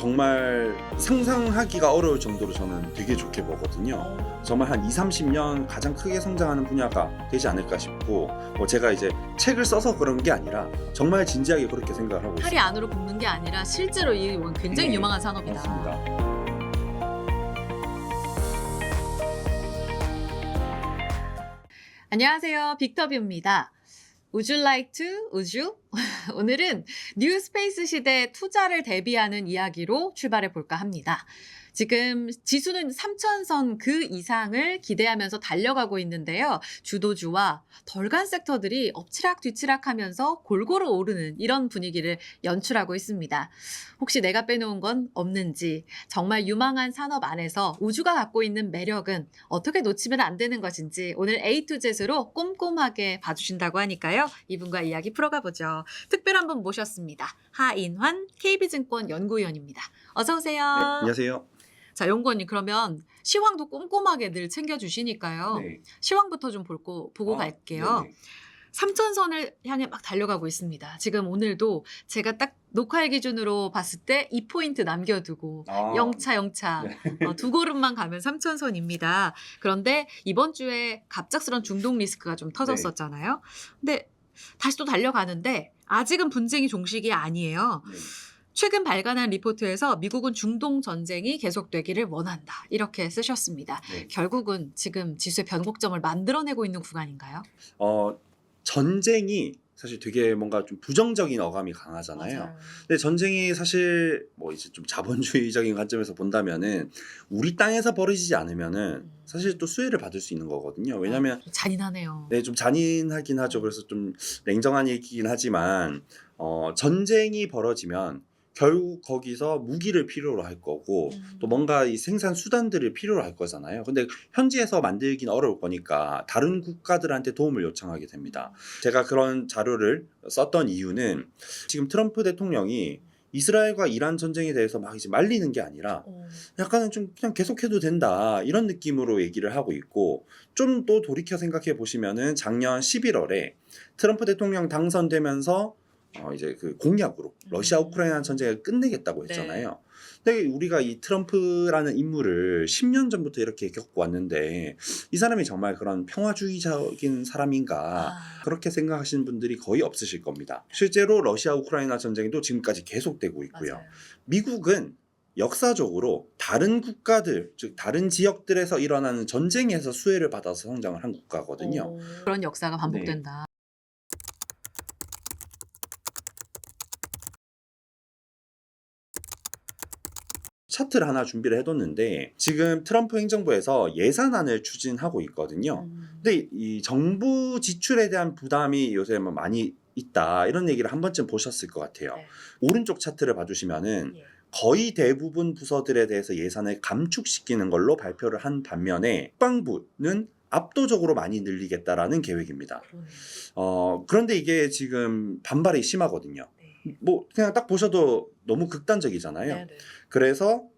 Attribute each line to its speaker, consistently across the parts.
Speaker 1: 정말 상상하기가 어려울 정도로 저는 되게 좋게 보거든요. 정말 한 2, 30년 가장 크게 성장하는 분야가 되지 않을까 싶고 뭐 제가 이제 책을 써서 그런 게 아니라 정말 진지하게 그렇게 생각을 하고
Speaker 2: 팔이
Speaker 1: 있습니다.
Speaker 2: 안으로 굽는 게 아니라 실제로 이 굉장히
Speaker 1: 네,
Speaker 2: 유망한 산업이다.
Speaker 1: 맞습니다.
Speaker 2: 안녕하세요. 빅터뷰입니다. Would you like to? 우주? 오늘은 뉴 스페이스 시대 투자를 대비하는 이야기로 출발해 볼까 합니다. 지금 지수는 3천선 그 이상을 기대하면서 달려가고 있는데요. 주도주와 덜간 섹터들이 엎치락 뒤치락 하면서 골고루 오르는 이런 분위기를 연출하고 있습니다. 혹시 내가 빼놓은 건 없는지, 정말 유망한 산업 안에서 우주가 갖고 있는 매력은 어떻게 놓치면 안 되는 것인지 오늘 A to Z로 꼼꼼하게 봐주신다고 하니까요. 이분과 이야기 풀어가 보죠. 특별한 분 모셨습니다. 하인환 KB증권 연구위원입니다. 어서 오세요.
Speaker 1: 네, 안녕하세요.
Speaker 2: 자, 연구원님 그러면 시황도 꼼꼼하게 늘 챙겨주시니까요.
Speaker 1: 네.
Speaker 2: 시황부터 좀 볼고, 보고
Speaker 1: 아,
Speaker 2: 갈게요.
Speaker 1: 네네.
Speaker 2: 삼천선을 향해 막 달려가고 있습니다. 지금 오늘도 제가 딱 녹화일 기준으로 봤을 때 2포인트 남겨두고
Speaker 1: 아,
Speaker 2: 영차 영차
Speaker 1: 네.
Speaker 2: 어, 두 걸음만 가면 삼천선입니다. 그런데 이번 주에 갑작스런 중동 리스크가 좀 터졌었잖아요. 근데 다시 또 달려가는데 아직은 분쟁이 종식이 아니에요.
Speaker 1: 네.
Speaker 2: 최근 발간한 리포트에서 미국은 중동 전쟁이 계속되기를 원한다. 이렇게 쓰셨습니다.
Speaker 1: 네.
Speaker 2: 결국은 지금 지수의 변곡점을 만들어내고 있는 구간인가요?
Speaker 1: 어, 전쟁이 사실 되게 뭔가 좀 부정적인 어감이 강하잖아요. 근데 전쟁이 사실 뭐 이제 좀 자본주의적인 관점에서 본다면은 우리 땅에서 벌어지지 않으면은
Speaker 2: 음.
Speaker 1: 사실 또 수혜를 받을 수 있는 거거든요. 왜냐하면
Speaker 2: 아, 잔인하네요.
Speaker 1: 네, 좀 잔인하긴 하죠. 그래서 좀 냉정한 얘기긴 하지만 어, 전쟁이 벌어지면 결국 거기서 무기를 필요로 할 거고
Speaker 2: 음.
Speaker 1: 또 뭔가 이 생산 수단들을 필요로 할 거잖아요. 근데 현지에서 만들긴 어려울 거니까 다른 국가들한테 도움을 요청하게 됩니다. 제가 그런 자료를 썼던 이유는 지금 트럼프 대통령이 이스라엘과 이란 전쟁에 대해서 막 이제 말리는 게 아니라
Speaker 2: 어.
Speaker 1: 약간은 좀 그냥 계속해도 된다 이런 느낌으로 얘기를 하고 있고 좀 또 돌이켜 생각해 보시면은 작년 11월에 트럼프 대통령 당선되면서 어 이제 그 공약으로 러시아
Speaker 2: 음.
Speaker 1: 우크라이나 전쟁을 끝내겠다고
Speaker 2: 네.
Speaker 1: 했잖아요. 근데 우리가 이 트럼프라는 인물을 10년 전부터 이렇게 겪고 왔는데 이 사람이 정말 그런 평화주의적인 사람인가
Speaker 2: 아.
Speaker 1: 그렇게 생각하시는 분들이 거의 없으실 겁니다. 실제로 러시아 우크라이나 전쟁도 지금까지 계속되고 있고요.
Speaker 2: 맞아요.
Speaker 1: 미국은 역사적으로 다른 국가들, 즉 다른 지역들에서 일어나는 전쟁에서 수혜를 받아서 성장을 한 국가거든요.
Speaker 2: 오, 그런 역사가 반복된다.
Speaker 1: 차트를 하나 준비를 해뒀는데 지금 트럼프 행정부에서 예산안을 추진하고 있거든요.
Speaker 2: 음.
Speaker 1: 근데 이 정부 지출에 대한 부담이 요새 뭐 많이 있다 이런 얘기를 한 번쯤 보셨을 것 같아요.
Speaker 2: 네.
Speaker 1: 오른쪽 차트를 봐주시면은
Speaker 2: 예.
Speaker 1: 거의 대부분 부서들에 대해서 예산을 감축시키는 걸로 발표를 한 반면에 국방부는 압도적으로 많이 늘리겠다라는 계획입니다. 어, 그런데 이게 지금 반발이 심하거든요.
Speaker 2: 네.
Speaker 1: 뭐 그냥 딱 보셔도 너무 극단적이잖아요.
Speaker 2: 네, 네.
Speaker 1: 그래서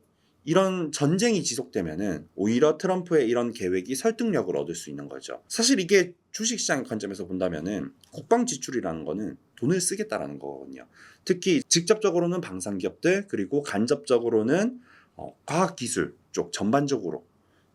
Speaker 1: 이런 전쟁이 지속되면은 오히려 트럼프의 이런 계획이 설득력을 얻을 수 있는 거죠. 사실 이게 주식시장 관점에서 본다면은 국방 지출이라는 거는 돈을 쓰겠다라는 거거든요. 특히 직접적으로는 방산기업들 그리고 간접적으로는 어, 과학기술 쪽 전반적으로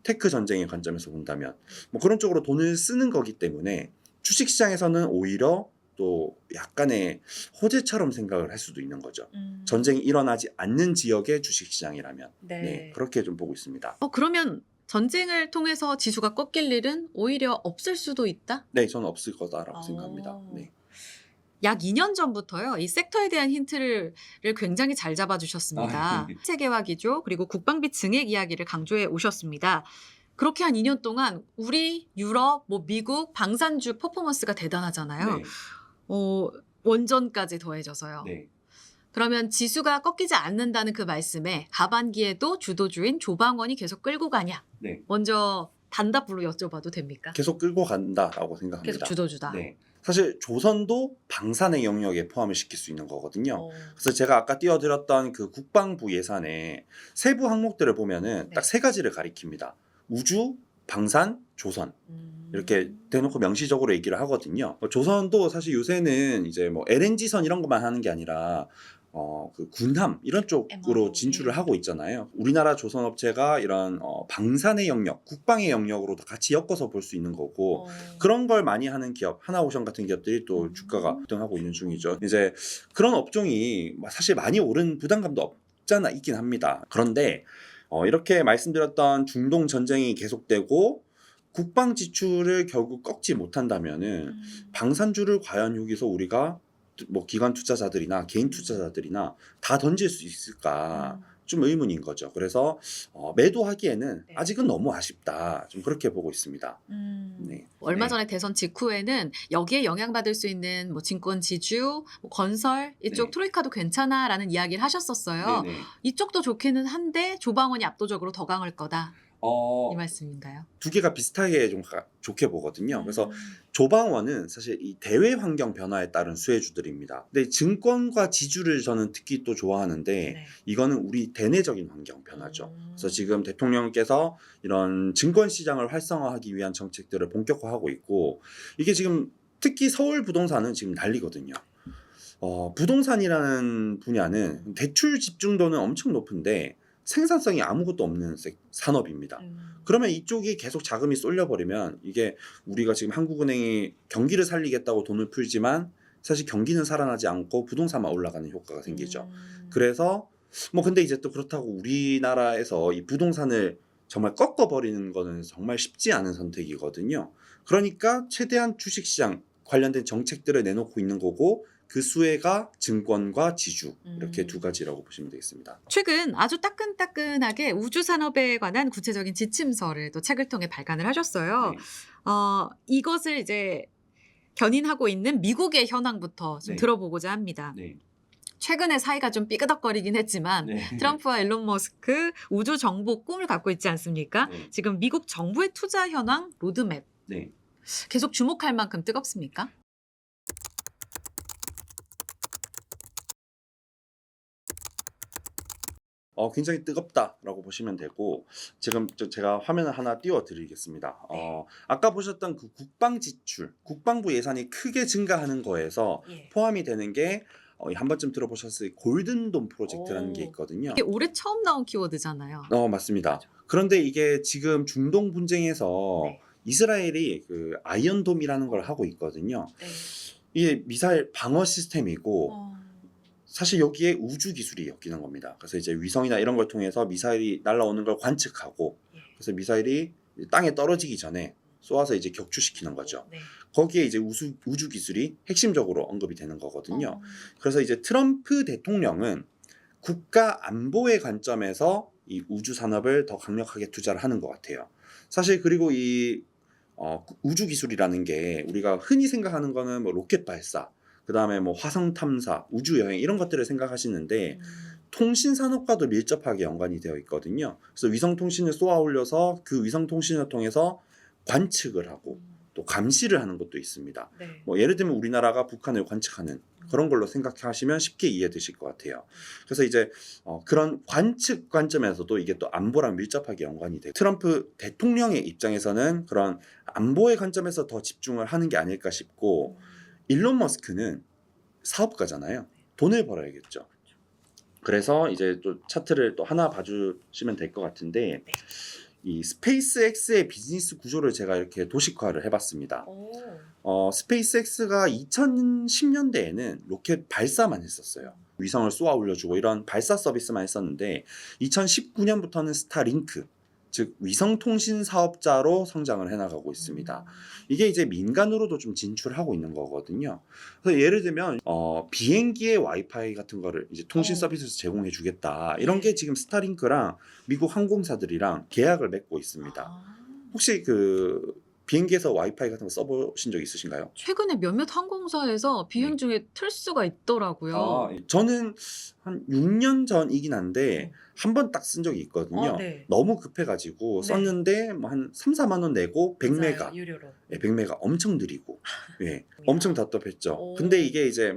Speaker 1: 테크 전쟁의 관점에서 본다면 뭐 그런 쪽으로 돈을 쓰는 거기 때문에 주식시장에서는 오히려 또 약간의 호재처럼 생각을 할 수도 있는 거죠.
Speaker 2: 음.
Speaker 1: 전쟁이 일어나지 않는 지역의 주식시장이라면
Speaker 2: 네.
Speaker 1: 네, 그렇게 좀 보고 있습니다.
Speaker 2: 어 그러면 전쟁을 통해서 지수가 꺾일 일은 오히려 없을 수도 있다?
Speaker 1: 네, 저는 없을 거다라고
Speaker 2: 어.
Speaker 1: 생각합니다. 네.
Speaker 2: 약 2년 전부터요. 이 섹터에 대한 힌트를 를 굉장히 잘 잡아주셨습니다.
Speaker 1: 아, 네.
Speaker 2: 세계화 기조 그리고 국방비 증액 이야기를 강조해 오셨습니다. 그렇게 한 2년 동안 우리 유럽, 뭐 미국 방산주 퍼포먼스가 대단하잖아요.
Speaker 1: 네,
Speaker 2: 어, 원전까지 더해져서요.
Speaker 1: 네.
Speaker 2: 그러면 지수가 꺾이지 않는다는 그 말씀에 하반기에도 주도주인 조방원이 계속 끌고 가냐?
Speaker 1: 네.
Speaker 2: 먼저 단답으로 여쭤봐도 됩니까?
Speaker 1: 계속 끌고 간다라고 생각합니다.
Speaker 2: 계속 주도주다.
Speaker 1: 네. 사실 조선도 방산의 영역에 포함을 시킬 수 있는 거거든요.
Speaker 2: 어,
Speaker 1: 그래서 제가 아까 띄워드렸던 그 국방부 예산의 세부 항목들을 보면은
Speaker 2: 네.
Speaker 1: 딱세 가지를 가리킵니다. 우주, 방산, 조선.
Speaker 2: 음.
Speaker 1: 이렇게 대놓고 명시적으로 얘기를 하거든요. 어, 조선도 사실 요새는 이제 뭐 LNG선 이런 것만 하는 게 아니라 어, 그 군함 이런 쪽으로 진출을
Speaker 2: 예.
Speaker 1: 하고 있잖아요. 우리나라 조선 업체가 이런 어, 방산의 영역, 국방의 영역으로도 같이 엮어서 볼 수 있는 거고
Speaker 2: 어.
Speaker 1: 그런 걸 많이 하는 기업, 하나오션 같은 기업들이 또
Speaker 2: 음.
Speaker 1: 주가가 급등하고 있는 중이죠. 이제 그런 업종이 사실 많이 오른 부담감도 없잖아 있긴 합니다. 그런데 어, 이렇게 말씀드렸던 중동 전쟁이 계속되고 국방 지출을 결국 꺾지 못한다면은
Speaker 2: 음.
Speaker 1: 방산주를 과연 여기서 우리가 뭐 기관 투자자들이나 개인 투자자들이나 다 던질 수 있을까
Speaker 2: 음.
Speaker 1: 좀 의문인 거죠. 그래서 어, 매도하기에는
Speaker 2: 네.
Speaker 1: 아직은 너무 아쉽다. 좀 그렇게 보고 있습니다.
Speaker 2: 음.
Speaker 1: 네.
Speaker 2: 얼마
Speaker 1: 네.
Speaker 2: 전에 대선 직후에는 여기에 영향받을 수 있는 뭐 증권 지주, 뭐 건설 이쪽
Speaker 1: 네.
Speaker 2: 트로이카도 괜찮아라는 이야기를 하셨었어요.
Speaker 1: 네네.
Speaker 2: 이쪽도 좋기는 한데 조방원이 압도적으로 더 강할 거다
Speaker 1: 어,
Speaker 2: 이 말씀인가요?
Speaker 1: 두 개가 비슷하게 좀 가- 좋게 보거든요. 그래서
Speaker 2: 음.
Speaker 1: 조방원은 사실 이 대외 환경 변화에 따른 수혜주들입니다. 근데 증권과 지주를 저는 특히 또 좋아하는데
Speaker 2: 네.
Speaker 1: 이거는 우리 대내적인 환경 변화죠.
Speaker 2: 음.
Speaker 1: 그래서 지금 대통령께서 이런 증권 시장을 활성화하기 위한 정책들을 본격화하고 있고 이게 지금 특히 서울 부동산은 지금 난리거든요. 어, 부동산이라는 분야는 대출 집중도는 엄청 높은데 생산성이 아무것도 없는 세- 산업입니다.
Speaker 2: 음.
Speaker 1: 그러면 이쪽이 계속 자금이 쏠려버리면 이게 우리가 지금 한국은행이 경기를 살리겠다고 돈을 풀지만 사실 경기는 살아나지 않고 부동산만 올라가는 효과가 생기죠.
Speaker 2: 음.
Speaker 1: 그래서 뭐 근데 이제 또 그렇다고 우리나라에서 이 부동산을 정말 꺾어버리는 거는 정말 쉽지 않은 선택이거든요. 그러니까 최대한 주식시장 관련된 정책들을 내놓고 있는 거고 그 수혜가 증권과 지주 이렇게
Speaker 2: 음.
Speaker 1: 두 가지라고 보시면 되겠습니다.
Speaker 2: 최근 아주 따끈따끈하게 우주 산업에 관한 구체적인 지침서를 또 책을 통해 발간을 하셨어요.
Speaker 1: 네.
Speaker 2: 어, 이것을 이제 견인하고 있는 미국의 현황부터 좀
Speaker 1: 네.
Speaker 2: 들어보고자 합니다.
Speaker 1: 네.
Speaker 2: 최근에 사이가 좀 삐그덕거리긴 했지만
Speaker 1: 네.
Speaker 2: 트럼프와 일론 머스크 우주 정복 꿈을 갖고 있지 않습니까?
Speaker 1: 네.
Speaker 2: 지금 미국 정부의 투자 현황 로드맵
Speaker 1: 네.
Speaker 2: 계속 주목할 만큼 뜨겁습니까?
Speaker 1: 어, 굉장히 뜨겁다라고 보시면 되고 지금 저- 제가 화면을 하나 띄워드리겠습니다. 어, 아까 보셨던 그 국방 지출, 국방부 예산이 크게 증가하는 거에서
Speaker 2: 예.
Speaker 1: 포함이 되는 게 어, 한 번쯤 들어보셨을 골든돔 프로젝트라는
Speaker 2: 오.
Speaker 1: 게 있거든요.
Speaker 2: 이게 올해 처음 나온 키워드잖아요.
Speaker 1: 어 맞습니다. 그런데 이게 지금 중동 분쟁에서
Speaker 2: 네.
Speaker 1: 이스라엘이 그 아이언돔이라는 걸 하고 있거든요. 이게 미사일 방어 시스템이고
Speaker 2: 어.
Speaker 1: 사실 여기에 우주 기술이 엮이는 겁니다. 그래서 이제 위성이나 이런 걸 통해서 미사일이 날아오는 걸 관측하고
Speaker 2: 예.
Speaker 1: 그래서 미사일이 땅에 떨어지기 전에 쏘아서 이제 격추시키는 거죠.
Speaker 2: 네.
Speaker 1: 거기에 이제 우주, 우주 기술이 핵심적으로 언급이 되는 거거든요.
Speaker 2: 어.
Speaker 1: 그래서 이제 트럼프 대통령은 국가 안보의 관점에서 이 우주 산업을 더 강력하게 투자를 하는 것 같아요. 사실 그리고 이 어, 우주 기술이라는 게 우리가 흔히 생각하는 거는 뭐 로켓 발사, 그 다음에 뭐 화성 탐사, 우주 여행 이런 것들을 생각하시는데
Speaker 2: 음.
Speaker 1: 통신 산업과도 밀접하게 연관이 되어 있거든요. 그래서 위성 통신을 쏘아 올려서 그 위성 통신을 통해서 관측을 하고 또 감시를 하는 것도 있습니다.
Speaker 2: 네.
Speaker 1: 뭐 예를 들면 우리나라가 북한을 관측하는 그런 걸로 생각하시면 쉽게 이해되실 것 같아요. 그래서 이제 어, 그런 관측 관점에서도 이게 또 안보랑 밀접하게 연관이 돼요. 트럼프 대통령의 입장에서는 그런 안보의 관점에서 더 집중을 하는 게 아닐까 싶고 일론 머스크는 사업가잖아요. 돈을 벌어야겠죠. 그래서 이제 또 차트를 또 하나 봐주시면 될 것 같은데
Speaker 2: 네.
Speaker 1: 이 스페이스X의 비즈니스 구조를 제가 이렇게 도식화를 해봤습니다.
Speaker 2: 오.
Speaker 1: 어, 스페이스X가 2010년대에는 로켓 발사만 했었어요. 위성을 쏘아 올려주고 이런 발사 서비스만 했었는데 2019년부터는 스타링크 즉 위성 통신 사업자로 성장을 해나가고 있습니다. 이게 이제 민간으로도 좀 진출하고 있는 거거든요. 그래서 예를 들면 어, 비행기의 와이파이 같은 거를 이제 통신
Speaker 2: 어.
Speaker 1: 서비스에서 제공해 주겠다. 이런
Speaker 2: 네.
Speaker 1: 게 지금 스타링크랑 미국 항공사들이랑 계약을 맺고 있습니다.
Speaker 2: 아.
Speaker 1: 혹시 그 비행기에서 와이파이 같은 거 써보신 적 있으신가요?
Speaker 2: 최근에 몇몇 항공사에서 비행
Speaker 1: 네.
Speaker 2: 중에 틀 수가 있더라고요.
Speaker 1: 아, 저는 한 6년 전이긴 한데 한 번 딱 쓴 적이 있거든요.
Speaker 2: 어, 네.
Speaker 1: 너무 급해가지고
Speaker 2: 네.
Speaker 1: 썼는데 뭐 한 3, 4만 원 내고 100메가,
Speaker 2: 유료로.
Speaker 1: 예, 100메가 엄청 느리고, 예, 엄청 답답했죠.
Speaker 2: 오.
Speaker 1: 근데 이게 이제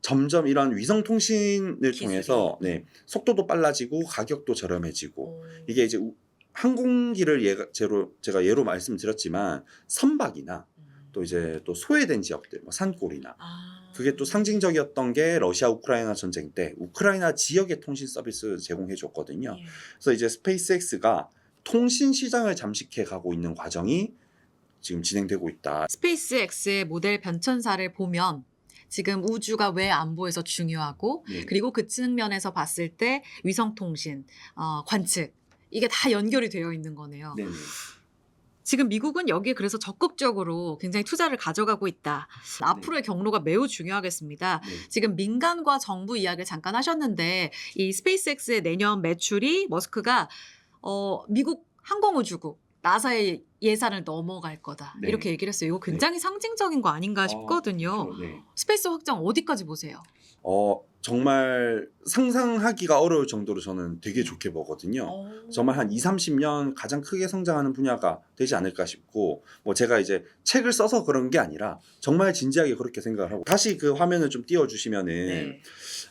Speaker 1: 점점 이런 위성 통신을
Speaker 2: 기술이.
Speaker 1: 통해서 네, 속도도 빨라지고 가격도 저렴해지고
Speaker 2: 오.
Speaker 1: 이게 이제 우- 항공기를 예가, 제로, 제가 예로 말씀드렸지만 선박이나
Speaker 2: 음.
Speaker 1: 또 이제 또 소외된 지역들, 뭐 산골이나
Speaker 2: 아.
Speaker 1: 그게 또 상징적이었던 게 러시아 우크라이나 전쟁 때 우크라이나 지역의 통신 서비스 제공해 줬거든요.
Speaker 2: 예.
Speaker 1: 그래서 이제 스페이스X가 통신 시장을 잠식해 가고 있는 과정이 지금 진행되고 있다.
Speaker 2: 스페이스X의 모델 변천사를 보면 지금 우주가 왜 안보에서 중요하고
Speaker 1: 네.
Speaker 2: 그리고 그 측면에서 봤을 때 위성 통신, 어, 관측 이게 다 연결이 되어 있는 거네요.
Speaker 1: 네네.
Speaker 2: 지금 미국은 여기에 그래서 적극적으로 굉장히 투자를 가져가고 있다. 앞으로의 경로가 매우 중요하겠습니다.
Speaker 1: 네.
Speaker 2: 지금 민간과 정부 이야기를 잠깐 하셨는데 이 스페이스X의 내년 매출이 머스크가 어, 미국 항공우주국 나사의 예산을 넘어갈 거다
Speaker 1: 네.
Speaker 2: 이렇게 얘기를 했어요. 이거 굉장히 상징적인 거 아닌가 싶거든요.
Speaker 1: 그렇죠. 네.
Speaker 2: 스페이스 확장 어디까지 보세요?
Speaker 1: 어 정말 상상하기가 어려울 정도로 저는 되게 좋게 보거든요. 정말 한 2, 30년 가장 크게 성장하는 분야가 되지 않을까 싶고 뭐 제가 이제 책을 써서 그런 게 아니라 정말 진지하게 그렇게 생각을 하고 다시 그 화면을 좀 띄워 주시면은
Speaker 2: 네.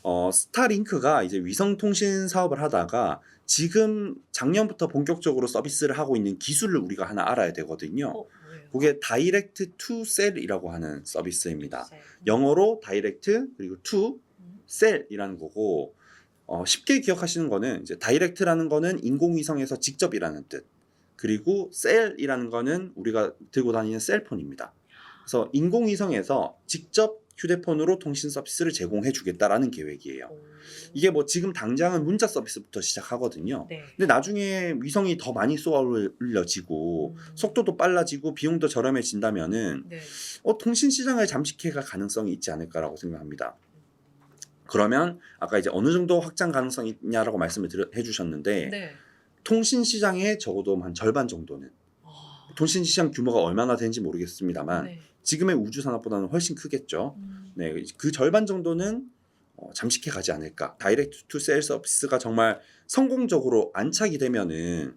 Speaker 1: 어 스타링크가 이제 위성 통신 사업을 하다가 지금 작년부터 본격적으로 서비스를 하고 있는 기술을 우리가 하나 알아야 되거든요.
Speaker 2: 어?
Speaker 1: 그게 다이렉트 투 셀이라고 하는 서비스입니다.
Speaker 2: 네.
Speaker 1: 영어로 다이렉트 그리고 투
Speaker 2: 음.
Speaker 1: 셀이라는 거고 어, 쉽게 기억하시는 거는 이제 다이렉트라는 거는 인공위성에서 직접 일하는 뜻 그리고 셀이라는 거는 우리가 들고 다니는 셀폰입니다. 그래서 인공위성에서 직접 휴대폰으로 통신 서비스를 제공해 주겠다라는 계획이에요.
Speaker 2: 오.
Speaker 1: 이게 뭐 지금 당장은 문자 서비스부터 시작하거든요.
Speaker 2: 네.
Speaker 1: 근데 나중에 위성이 더 많이 쏘아 올려지고
Speaker 2: 음.
Speaker 1: 속도도 빨라지고 비용도 저렴해진다면은
Speaker 2: 네.
Speaker 1: 어, 통신 시장을 잠식해갈 가능성이 있지 않을까라고 생각합니다. 그러면 아까 이제 어느 정도 확장 가능성이 있냐라고 말씀을 드려, 해주셨는데
Speaker 2: 네.
Speaker 1: 통신 시장의 적어도 한 절반 정도는
Speaker 2: 아.
Speaker 1: 통신 시장 규모가 얼마나 되는지 모르겠습니다만
Speaker 2: 네.
Speaker 1: 지금의 우주 산업보다는 훨씬 크겠죠.
Speaker 2: 음.
Speaker 1: 네, 그 절반 정도는 어, 잠식해 가지 않을까. 다이렉트 투 셀 서비스가 정말 성공적으로 안착이 되면은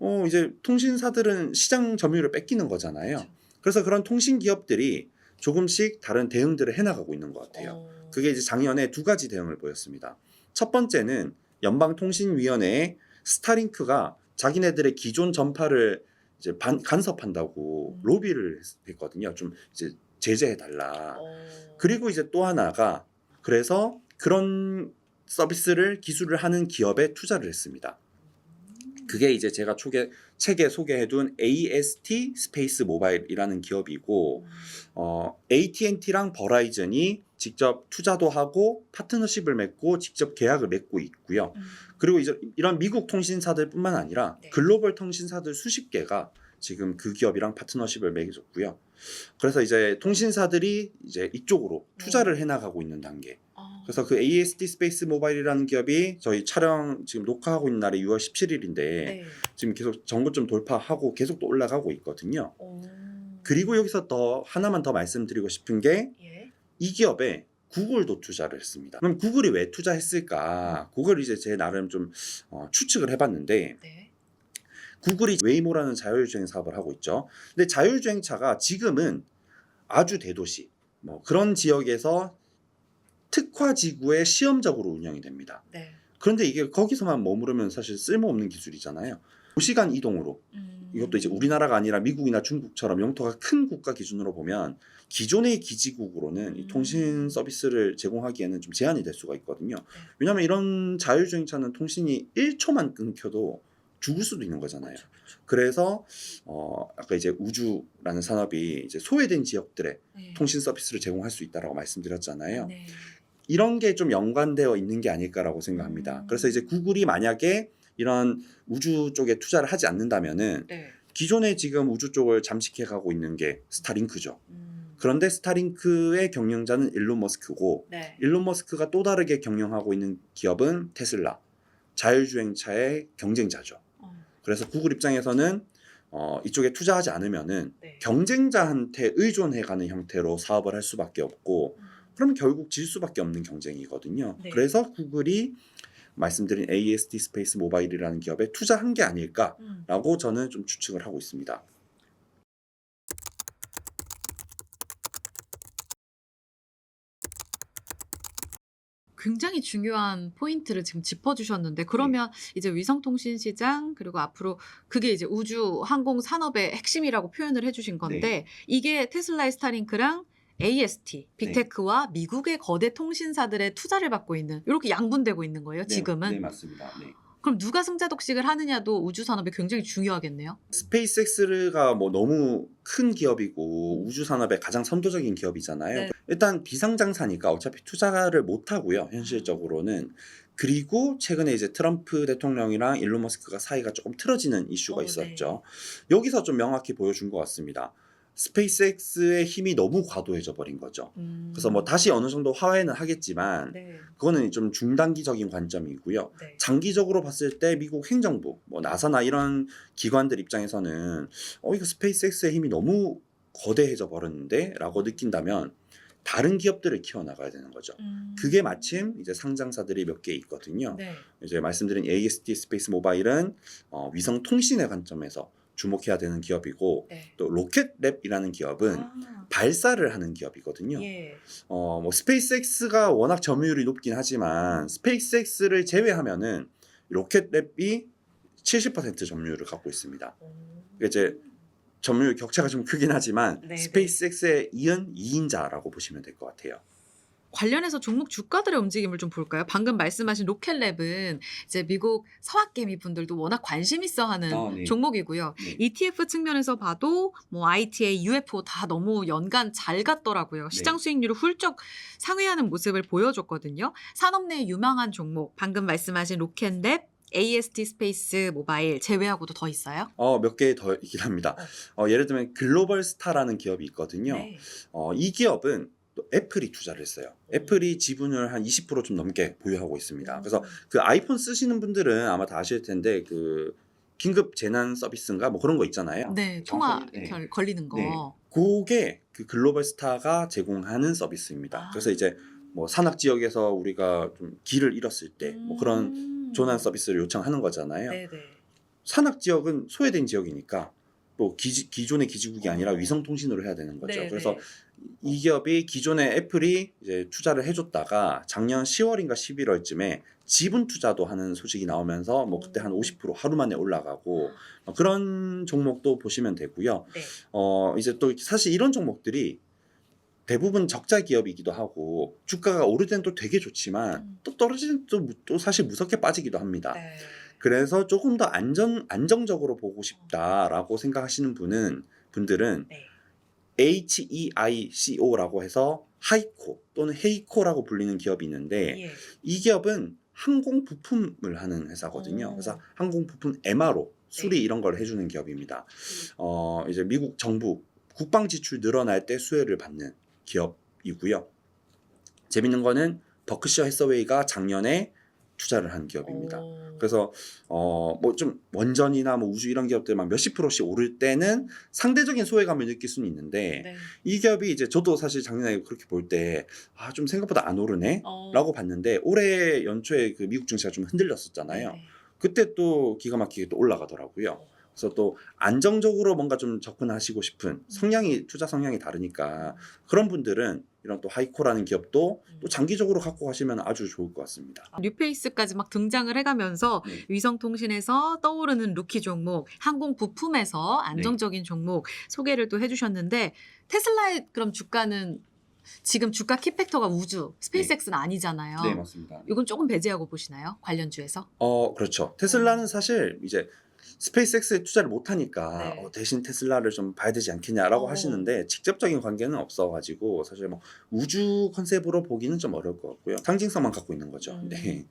Speaker 1: 어 이제 통신사들은 시장 점유율을 뺏기는 거잖아요.
Speaker 2: 그렇죠.
Speaker 1: 그래서 그런 통신 기업들이 조금씩 다른 대응들을 해나가고 있는 것 같아요.
Speaker 2: 어.
Speaker 1: 그게 이제 작년에 두 가지 대응을 보였습니다. 첫 번째는 연방통신위원회에 스타링크가 자기네들의 기존 전파를 이제 반- 간섭한다고
Speaker 2: 음.
Speaker 1: 로비를 했- 했거든요. 좀 이제 제재해 달라.
Speaker 2: 어.
Speaker 1: 그리고 이제 또 하나가 그래서 그런 서비스를 기술을 하는 기업에 투자를 했습니다. 그게 이제 제가 초계, 책에 소개해둔 AST 스페이스 모바일이라는 기업이고 어, AT&T랑 버라이즌이 직접 투자도 하고 파트너십을 맺고 직접 계약을 맺고 있고요.
Speaker 2: 음.
Speaker 1: 그리고 이제 이런 미국 통신사들뿐만 아니라
Speaker 2: 네.
Speaker 1: 글로벌 통신사들 수십 개가 지금 그 기업이랑 파트너십을 맺어줬고요. 그래서 이제 통신사들이 이제 이쪽으로 투자를 해나가고 있는 단계.
Speaker 2: 아.
Speaker 1: 그래서 그 AST 스페이스 모바일이라는 기업이 저희 촬영 지금 녹화하고 있는 날이 6월 17일인데
Speaker 2: 네.
Speaker 1: 지금 계속 전고점 돌파하고 계속 또 올라가고 있거든요.
Speaker 2: 오.
Speaker 1: 그리고 여기서 더 하나만 더 말씀드리고 싶은 게 이
Speaker 2: 예.
Speaker 1: 기업에 구글도 투자를 했습니다. 그럼 구글이 왜 투자했을까? 구글 이제 제 나름 좀 어, 추측을 해봤는데
Speaker 2: 네.
Speaker 1: 구글이 웨이모라는 자율주행 사업을 하고 있죠. 근데 자율주행차가 지금은 아주 대도시 뭐 그런 지역에서 특화 지구에 시험적으로 운영이 됩니다.
Speaker 2: 네.
Speaker 1: 그런데 이게 거기서만 머무르면 사실 쓸모없는 기술이잖아요. 도시간 이동으로
Speaker 2: 음.
Speaker 1: 이것도 이제 우리나라가 아니라 미국이나 중국처럼 영토가 큰 국가 기준으로 보면 기존의 기지국으로는 이
Speaker 2: 음.
Speaker 1: 통신 서비스를 제공하기에는 좀 제한이 될 수가 있거든요. 왜냐하면 이런 자율주행차는 통신이 1초만 끊겨도 죽을 수도 있는 거잖아요. 그래서 어 아까 이제 우주라는 산업이 이제 소외된 지역들에
Speaker 2: 네.
Speaker 1: 통신 서비스를 제공할 수 있다라고 말씀드렸잖아요.
Speaker 2: 네.
Speaker 1: 이런 게 좀 연관되어 있는 게 아닐까라고 생각합니다.
Speaker 2: 음.
Speaker 1: 그래서 이제 구글이 만약에 이런 우주 쪽에 투자를 하지 않는다면은
Speaker 2: 네.
Speaker 1: 기존에 지금 우주 쪽을 잠식해 가고 있는 게 스타링크죠.
Speaker 2: 음.
Speaker 1: 그런데 스타링크의 경영자는 일론 머스크고
Speaker 2: 네.
Speaker 1: 일론 머스크가 또 다르게 경영하고 있는 기업은 테슬라. 자율주행차의 경쟁자죠.
Speaker 2: 어.
Speaker 1: 그래서 구글 입장에서는 어, 이쪽에 투자하지 않으면은
Speaker 2: 네.
Speaker 1: 경쟁자한테 의존해가는 형태로 사업을 할 수밖에 없고
Speaker 2: 음.
Speaker 1: 그럼 결국 질 수밖에 없는 경쟁이거든요.
Speaker 2: 네.
Speaker 1: 그래서 구글이 말씀드린 AST 스페이스 모바일이라는 기업에 투자한 게 아닐까라고
Speaker 2: 음.
Speaker 1: 저는 좀 추측을 하고 있습니다.
Speaker 2: 굉장히 중요한 포인트를 지금 짚어주셨는데 그러면 이제 위성통신 시장 그리고 앞으로 그게 이제 우주 항공 산업의 핵심이라고 표현을 해주신 건데 이게 테슬라의 스타링크랑 AST, 빅테크와 미국의 거대 통신사들의 투자를 받고 있는 이렇게 양분되고 있는 거예요. 지금은
Speaker 1: 네, 맞습니다. 네.
Speaker 2: 그럼 누가 승자 독식을 하느냐도 우주 산업에 굉장히 중요하겠네요.
Speaker 1: 스페이스X가 뭐 너무 큰 기업이고 우주 산업의 가장 선도적인 기업이잖아요.
Speaker 2: 네.
Speaker 1: 일단 비상장사니까 어차피 투자를 못 하고요. 현실적으로는. 그리고 최근에 이제 트럼프 대통령이랑 일론 머스크가 사이가 조금 틀어지는 이슈가
Speaker 2: 어, 네.
Speaker 1: 있었죠. 여기서 좀 명확히 보여준 것 같습니다. 스페이스X의 힘이 너무 과도해져 버린 거죠. 그래서 뭐 다시 어느 정도 화해는 하겠지만
Speaker 2: 네,
Speaker 1: 그거는 좀 중단기적인 관점이고요.
Speaker 2: 네.
Speaker 1: 장기적으로 봤을 때 미국 행정부, 뭐 나사나 이런 기관들 입장에서는 어 이거 스페이스X의 힘이 너무 거대해져 버렸는데라고 느낀다면 다른 기업들을 키워 나가야 되는 거죠. 그게 마침 이제 상장사들이 몇 개 있거든요.
Speaker 2: 음. 네.
Speaker 1: 이제 말씀드린 AST 스페이스 모바일은 어, 위성 통신의 관점에서 주목해야 되는 기업이고
Speaker 2: 네.
Speaker 1: 또 로켓랩이라는 기업은
Speaker 2: 아,
Speaker 1: 발사를 하는 기업이거든요.
Speaker 2: 예.
Speaker 1: 어, 뭐 스페이스X가 워낙 점유율이 높긴 하지만 스페이스X를 제외하면은 로켓랩이 70% 점유율을 갖고 있습니다. 그러니까 이제 점유율 격차가 좀 크긴 하지만
Speaker 2: 네, 네.
Speaker 1: 스페이스X의 이은 2인자라고 보시면 될 것 같아요.
Speaker 2: 관련해서 종목 주가들의 움직임을 좀 볼까요? 방금 말씀하신 로켓랩은 이제 미국 서학개미 분들도 워낙 관심 있어 하는
Speaker 1: 아, 네.
Speaker 2: 종목이고요.
Speaker 1: 네.
Speaker 2: ETF 측면에서 봐도 뭐 ITA, UFO 다 너무 연간 잘 갔더라고요. 시장
Speaker 1: 네.
Speaker 2: 수익률을 훌쩍 상회하는 모습을 보여줬거든요. 산업 내 유망한 종목, 방금 말씀하신 로켓랩, AST 스페이스 모바일 제외하고도 더 있어요?
Speaker 1: 어, 몇 개 더 있긴 합니다. 어, 예를 들면 글로벌 스타라는 기업이 있거든요.
Speaker 2: 네.
Speaker 1: 어, 이 기업은 또 애플이 투자를 했어요. 애플이 지분을 한 20%좀 넘게 보유하고 있습니다. 그래서 그 아이폰 쓰시는 분들은 아마 다 아실 텐데 그 긴급 재난 서비스인가 뭐 그런 거 있잖아요.
Speaker 2: 네, 통화
Speaker 1: 정확하게, 네.
Speaker 2: 결, 걸리는 거.
Speaker 1: 네. 그게 그 글로벌 스타가 제공하는 서비스입니다.
Speaker 2: 아.
Speaker 1: 그래서 이제 뭐 산악 지역에서 우리가 좀 길을 잃었을 때 뭐 그런
Speaker 2: 음.
Speaker 1: 조난 서비스를 요청하는 거잖아요.
Speaker 2: 네네.
Speaker 1: 산악 지역은 소외된 지역이니까 또 기지, 기존의 기지국이 아니라
Speaker 2: 어.
Speaker 1: 위성 통신으로 해야 되는 거죠.
Speaker 2: 네네.
Speaker 1: 그래서 이 기업이 기존의 애플이 이제 투자를 해줬다가 작년 10월인가 11월쯤에 지분 투자도 하는 소식이 나오면서 뭐 그때 한 50% 하루 만에 올라가고 어, 그런 종목도 보시면 되고요.
Speaker 2: 네.
Speaker 1: 어 이제 또 사실 이런 종목들이 대부분 적자 기업이기도 하고 주가가 오를 때는 또 되게 좋지만
Speaker 2: 음.
Speaker 1: 또 떨어지는 또, 무- 또 사실 무섭게 빠지기도 합니다.
Speaker 2: 네.
Speaker 1: 그래서 조금 더 안전 안정적으로 보고 싶다라고 생각하시는 분은 분들은
Speaker 2: 네.
Speaker 1: HEICO라고 해서 하이코 또는 헤이코라고 불리는 기업이 있는데
Speaker 2: 예.
Speaker 1: 이 기업은 항공 부품을 하는 회사거든요.
Speaker 2: 오.
Speaker 1: 그래서 항공 부품 MRO 수리
Speaker 2: 네.
Speaker 1: 이런 걸 해주는 기업입니다. 어 이제 미국 정부 국방 지출 늘어날 때 수혜를 받는 기업이고요. 재밌는 거는 버크셔 해서웨이가 작년에 투자를 한 기업입니다.
Speaker 2: 오.
Speaker 1: 그래서 어 뭐 좀 원전이나 뭐 우주 이런 기업들 막 몇십 프로씩 오를 때는 상대적인 소외감을 느낄 수는 있는데
Speaker 2: 네.
Speaker 1: 이 기업이 이제 저도 사실 작년에 그렇게 볼 때 아 좀 생각보다 안 오르네
Speaker 2: 어.
Speaker 1: 라고 봤는데 올해 연초에 그 미국 증시가 좀 흔들렸었잖아요.
Speaker 2: 네네.
Speaker 1: 그때 또 기가 막히게 또 올라가더라고요. 그래서 또 안정적으로 뭔가 좀 접근하시고 싶은 성향이 투자 성향이 다르니까 그런 분들은 이런 또 하이코라는 기업도 또 장기적으로 갖고 가시면 아주 좋을 것 같습니다.
Speaker 2: 뉴페이스까지 막 등장을 해가면서
Speaker 1: 네.
Speaker 2: 위성통신에서 떠오르는 루키 종목, 항공 부품에서
Speaker 1: 네.
Speaker 2: 안정적인 종목 소개를 또 해주셨는데 테슬라의 그럼 주가는 지금 주가 키팩터가 우주, 스페이스X는 아니잖아요.
Speaker 1: 네 맞습니다.
Speaker 2: 이건 조금 배제하고 보시나요? 관련주에서?
Speaker 1: 어 그렇죠. 테슬라는 사실 이제 스페이스X에 투자를 못 하니까
Speaker 2: 네.
Speaker 1: 어, 대신 테슬라를 좀 봐야 되지 않겠냐라고
Speaker 2: 어.
Speaker 1: 하시는데 직접적인 관계는 없어가지고 사실 뭐 우주 컨셉으로 보기는 좀 어려울 것 같고요. 상징성만 갖고 있는 거죠.
Speaker 2: 음.
Speaker 1: 네.